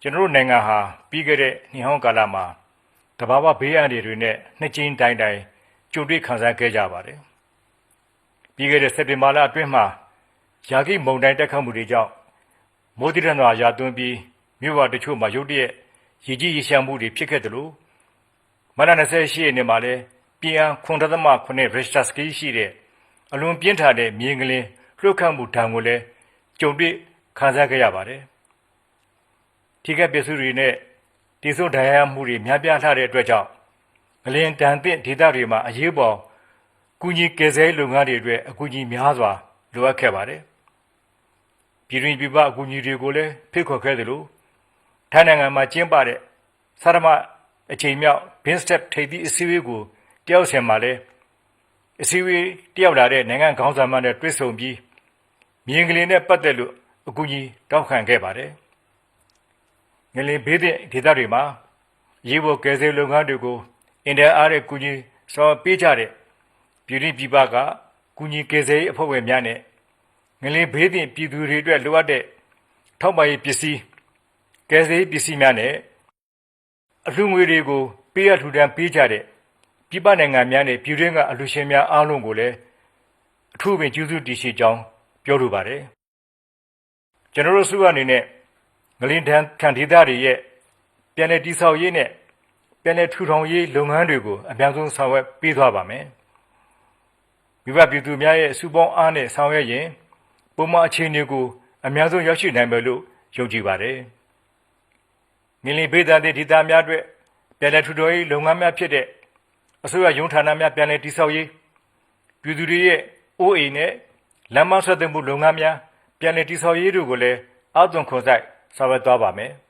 ကျွန်တော်တို့နိုင်ငံဟာပြီးခဲ့တဲ့နှစ်ဟောင်းကာလမှာတဘာဝဘေးအန္တရာယ်တွေနဲ့နှစ်ကျင်းတိုင်းတိုင်းကြုံတွေ့ခံစားခဲ့ကြပါတယ်။ပြီးခဲ့တဲ့စက်တင်ဘာလအတွင်းမှာယာကိမုန်တိုင်းတက်ခတ်မှုတွေကြောင့်မိုးတိရနာရာသွန်းပြီးမြို့ဝတချို့မှာရုတ်တရက်ရည်ကြီးရရှာမှုတွေဖြစ်ခဲ့တယ်လို့မနက်28ရက်နေ့မှာလည်းပြည်အံ9.9ရစ်တာစကီရှိတဲ့အလွန်ပြင်းထန်တဲ့မြေငလင်းလှုပ်ခတ်မှုဒဏ်ကိုလည်းကြုံတွေ့ခံစားခဲ့ရပါတယ်။ ထိခိုက်ပျက်စီးတွေနဲ့တိစုဒဏ်ရာမှုတွေများပြားလှတဲ့အတွက်ကြောင့်ငလင်းတန်သင့်ဒေသတွေမှာအရေးပေါ်ကူညီကယ်ဆယ်ရေးလုပ်ငန်းတွေအတွက်အကူအညီများစွာလိုအပ်ခဲ့ပါတယ်။ပြည်တွင်းပြည်ပအကူအညီတွေကိုလည်းဖိတ်ခေါ်ခဲ့သလိုထိုင်းနိုင်ငံမှာကျင်းပတဲ့ဆရမအချိန်မြောက်ဘင်းစတက်ထိပ်သီးအစည်းအဝေးကိုတယောက်ဆင်မှာလည်းအစည်းအဝေးတယောက်လာတဲ့နိုင်ငံခေါင်းဆောင်မှနဲ့တွေ့ဆုံပြီးမြင်းကလေးနဲ့ပတ်သက်လို့အကူအညီတောင်းခံခဲ့ပါတယ်။ ငလင်ဘေးသင့်ဒေသတွေမှာရေးပေါ်ကယ်ဆယ်လုပ်ငန်းတွေကိုအင်တာအားတဲ့ကူညီဆောင်ပေးကြတဲ့ပြည်တွင်းပြည်ပကကူညီကယ်ဆယ်ရေးအဖွဲ့ဝင်များနဲ့ငလင်ဘေးသင့်ပြည်သူတွေအတွက်လိုအပ်တဲ့ထောက်ပံ့ရေးပစ္စည်းကယ်ဆယ်ရေးပစ္စည်းများနဲ့အလှူငွေတွေကိုပေးရထူထမ်းပေးကြတဲ့ပြည်ပနိုင်ငံများနဲ့ပြည်တွင်းကအလှူရှင်များအားလုံးကိုလည်းအထူးပင်ကျေးဇူးတင်ရှိကြောင်းပြောလိုပါတယ်ကျွန်တော်တို့စုအနေနဲ့ ငလင်ဒန်ခံဒေသတွေရဲ့ပြန်လည်တည်ဆောက်ရေးနဲ့ပြန်လည်ထူထောင်ရေးလုပ်ငန်းတွေကိုအများဆုံးဆောင်ရွက်ပေးသွားပါမယ်။မိဘပြည်သူများရဲ့အစုပေါင်းအားနဲ့ဆောင်ရွက်ရင်ပုံမှန်အခြေအနေကိုအများဆုံးရောက်ရှိနိုင်မယ်လို့ယုံကြည်ပါတယ်။ငလင်ဘေးသံဒေသများအတွက်ပြန်လည်ထူထောင်ရေးလုပ်ငန်းများဖြစ်တဲ့အစိုးရရုံးဌာနများပြန်လည်တည်ဆောက်ရေးပြည်သူတွေရဲ့အိုးအိမ်နဲ့လမ်းမဆက်သွယ်မှုလုပ်ငန်းများပြန်လည်တည်ဆောက်ရေးတို့ကိုလည်းအသွင်ခွန်ဆိုင် ဆောင်ရွက်သွားပါမယ်။